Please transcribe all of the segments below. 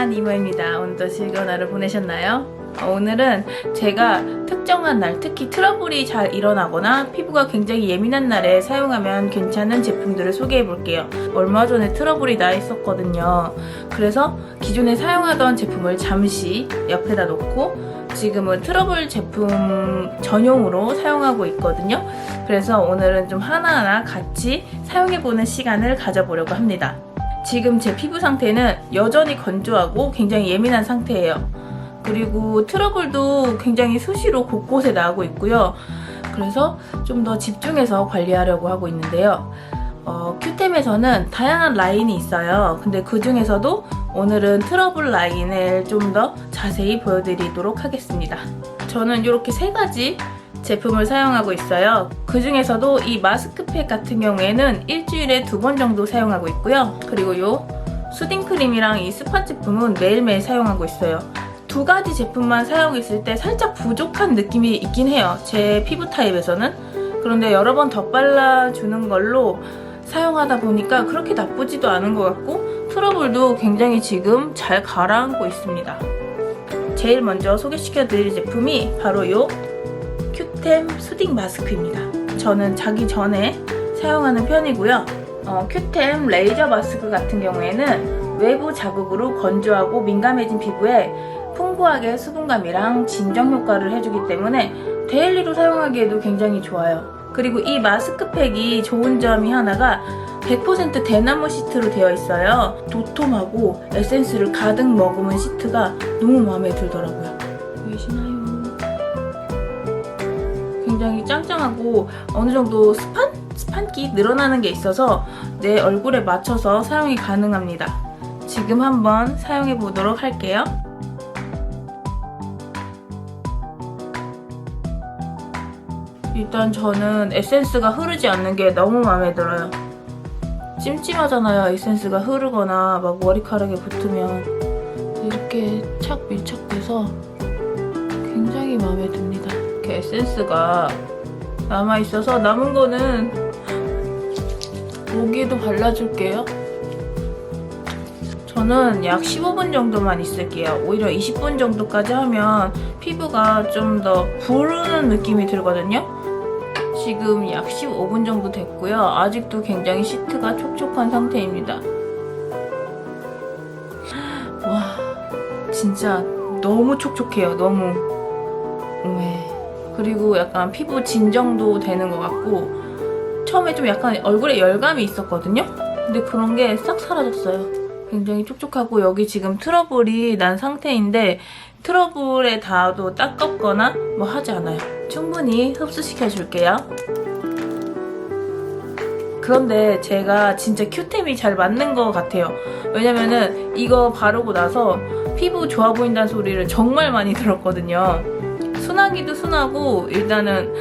와 이모입니다. 오늘도 즐거운 하루 보내셨나요? 어, 오늘은 제가 특정한 날, 특히 트러블이 잘 일어나거나 피부가 굉장히 예민한 날에 사용하면 괜찮은 제품들을 소개해 볼게요. 얼마 전에 트러블이 나 있었거든요. 그래서 기존에 사용하던 제품을 잠시 옆에다 놓고 지금은 트러블 제품 전용으로 사용하고 있거든요. 그래서 오늘은 좀 하나하나 같이 사용해보는 시간을 가져보려고 합니다. 지금 제 피부 상태는 여전히 건조하고 굉장히 예민한 상태예요. 그리고 트러블도 굉장히 수시로 곳곳에 나고 있고요. 그래서 좀 더 집중해서 관리하려고 하고 있는데요. 어, 큐템에서는 다양한 라인이 있어요. 근데 그 중에서도 오늘은 트러블 라인을 좀 더 자세히 보여드리도록 하겠습니다. 저는 이렇게 세 가지 제품을 사용하고 있어요. 그 중에서도 이 마스크팩 같은 경우에는 일주일에 두 번 정도 사용하고 있고요. 그리고 요 수딩 크림이랑 이 스팟 제품은 매일매일 사용하고 있어요. 두 가지 제품만 사용했을 때 살짝 부족한 느낌이 있긴 해요. 제 피부 타입에서는. 그런데 여러 번 덧발라주는 걸로 사용하다 보니까 그렇게 나쁘지도 않은 것 같고 트러블도 굉장히 지금 잘 가라앉고 있습니다. 제일 먼저 소개시켜 드릴 제품이 바로 요 큐템 수딩 마스크입니다. 저는 자기 전에 사용하는 편이고요. 어, 큐템 레이저 마스크 같은 경우에는 외부 자극으로 건조하고 민감해진 피부에 풍부하게 수분감이랑 진정 효과를 해주기 때문에 데일리로 사용하기에도 굉장히 좋아요. 그리고 이 마스크팩이 좋은 점이 하나가 100% 대나무 시트로 되어 있어요. 도톰하고 에센스를 가득 머금은 시트가 너무 마음에 들더라고요. 보이시나요? 굉장히 짱짱하고 어느 정도 스판? 스판기 늘어나는 게 있어서 내 얼굴에 맞춰서 사용이 가능합니다. 지금 한번 사용해 보도록 할게요. 일단 저는 에센스가 흐르지 않는 게 너무 마음에 들어요. 찜찜하잖아요. 에센스가 흐르거나 막 머리카락에 붙으면 이렇게 착 밀착돼서 굉장히 마음에 듭니다. 이렇게 에센스가 남아 있어서 남은 거는 목에도 발라줄게요. 저는 약 15분 정도만 있을게요. 오히려 20분 정도까지 하면 피부가 좀 더 부르는 느낌이 들거든요. 지금 약 15분 정도 됐고요. 아직도 굉장히 시트가 촉촉한 상태입니다. 와, 진짜 너무 촉촉해요. 너무. 네. 그리고 약간 피부 진정도 되는 것 같고 처음에 좀 약간 얼굴에 열감이 있었거든요. 근데 그런 게 싹 사라졌어요. 굉장히 촉촉하고 여기 지금 트러블이 난 상태인데 트러블에 닿아도 따갑거나 뭐 하지 않아요. 충분히 흡수시켜 줄게요. 그런데 제가 진짜 큐템이 잘 맞는 것 같아요. 왜냐면은 이거 바르고 나서 피부 좋아 보인다는 소리를 정말 많이 들었거든요. 순하기도 순하고 일단은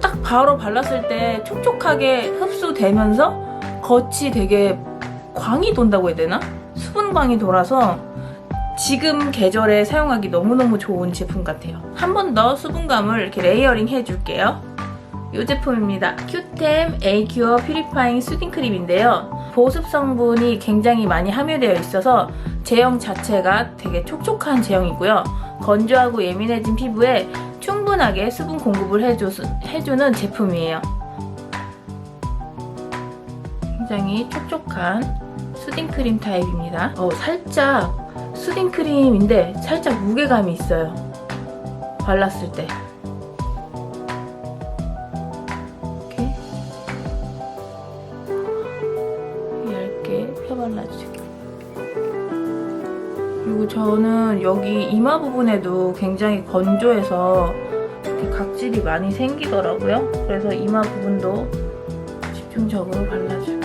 딱 바로 발랐을 때 촉촉하게 흡수되면서 겉이 되게 광이 돈다고 해야 되나? 수분광이 돌아서 지금 계절에 사용하기 너무너무 좋은 제품 같아요. 한 번 더 수분감을 이렇게 레이어링 해줄게요. 이 제품입니다. 큐템 에이큐어 퓨리파잉 수딩 크림인데요. 보습 성분이 굉장히 많이 함유되어 있어서 제형 자체가 되게 촉촉한 제형이고요. 건조하고 예민해진 피부에 충분하게 수분 공급을 해주, 해주는 제품이에요. 굉장히 촉촉한 수딩 크림 타입입니다. 어, 살짝 수딩 크림인데 살짝 무게감이 있어요. 발랐을 때. 이렇게 얇게 펴발라줄게요. 그리고 저는 여기 이마 부분에도 굉장히 건조해서 각질이 많이 생기더라고요. 그래서 이마 부분도 집중적으로 발라줄게요.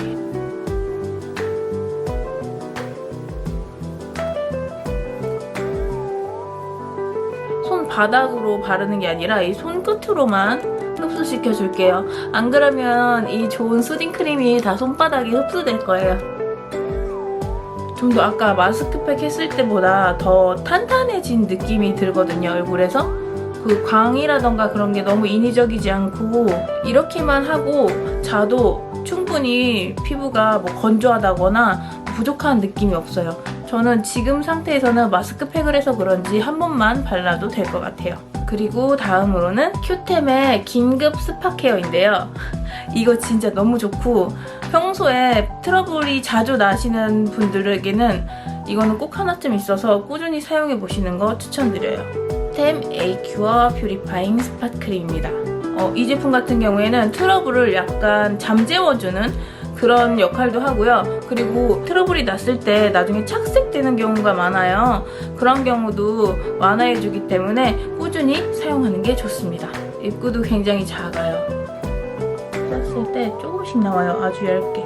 바닥으로 바르는 게 아니라 이 손끝으로만 흡수시켜 줄게요. 안 그러면 이 좋은 수딩 크림이 다 손바닥에 흡수될 거예요. 좀 더 아까 마스크팩 했을 때보다 더 탄탄해진 느낌이 들거든요, 얼굴에서. 그 광이라던가 그런 게 너무 인위적이지 않고 이렇게만 하고 자도 충분히 피부가 뭐 건조하다거나 부족한 느낌이 없어요. 저는 지금 상태에서는 마스크팩을 해서 그런지 한 번만 발라도 될 것 같아요. 그리고 다음으로는 큐템의 긴급 스파 케어인데요. 이거 진짜 너무 좋고 평소에 트러블이 자주 나시는 분들에게는 이거는 꼭 하나쯤 있어서 꾸준히 사용해 보시는 거 추천드려요. 템 에이큐어 뷰리파잉 스팟 크림입니다. 어, 이 제품 같은 경우에는 트러블을 약간 잠재워주는 그런 역할도 하고요. 그리고 트러블이 났을 때 나중에 착색되는 경우가 많아요. 그런 경우도 완화해주기 때문에 꾸준히 사용하는 게 좋습니다. 입구도 굉장히 작아요. 썼을 때 조금씩 나와요. 아주 얇게.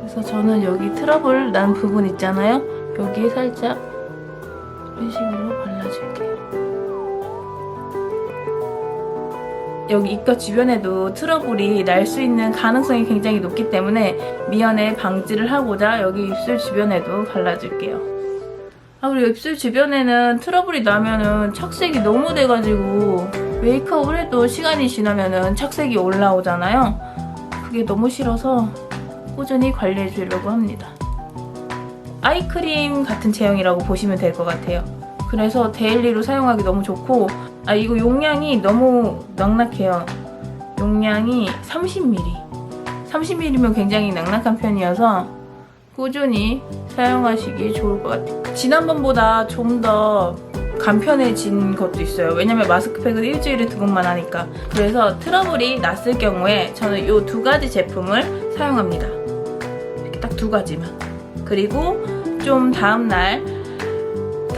그래서 저는 여기 트러블 난 부분 있잖아요. 여기에 살짝 이런 식으로 발라줄게요. 여기 입가 주변에도 트러블이 날 수 있는 가능성이 굉장히 높기 때문에 미연에 방지를 하고자 여기 입술 주변에도 발라줄게요. 아 그리고 입술 주변에는 트러블이 나면은 착색이 너무 돼가지고 메이크업을 해도 시간이 지나면은 착색이 올라오잖아요. 그게 너무 싫어서 꾸준히 관리해 주려고 합니다. 아이크림 같은 제형이라고 보시면 될 것 같아요. 그래서 데일리로 사용하기 너무 좋고 아 이거 용량이 너무 넉넉해요. 용량이 30ml. 30ml면 굉장히 넉넉한 편이어서 꾸준히 사용하시기 좋을 것 같아요. 지난번보다 좀 더 간편해진 것도 있어요. 왜냐면 마스크팩은 일주일에 두 번만 하니까. 그래서 트러블이 났을 경우에 저는 이 두 가지 제품을 사용합니다. 이렇게 딱 두 가지만. 그리고 좀 다음날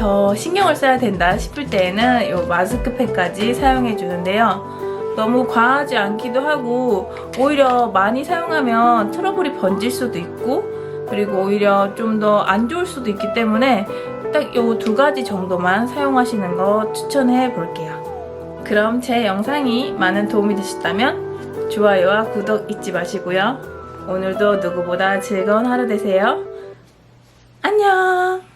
더 신경을 써야 된다 싶을 때에는 이 마스크팩까지 사용해 주는데요. 너무 과하지 않기도 하고 오히려 많이 사용하면 트러블이 번질 수도 있고 그리고 오히려 좀 더 안 좋을 수도 있기 때문에 딱이두 가지 정도만 사용하시는 거 추천해 볼게요. 그럼 제 영상이 많은 도움이 되셨다면 좋아요와 구독 잊지 마시고요. 오늘도 누구보다 즐거운 하루 되세요. 안녕!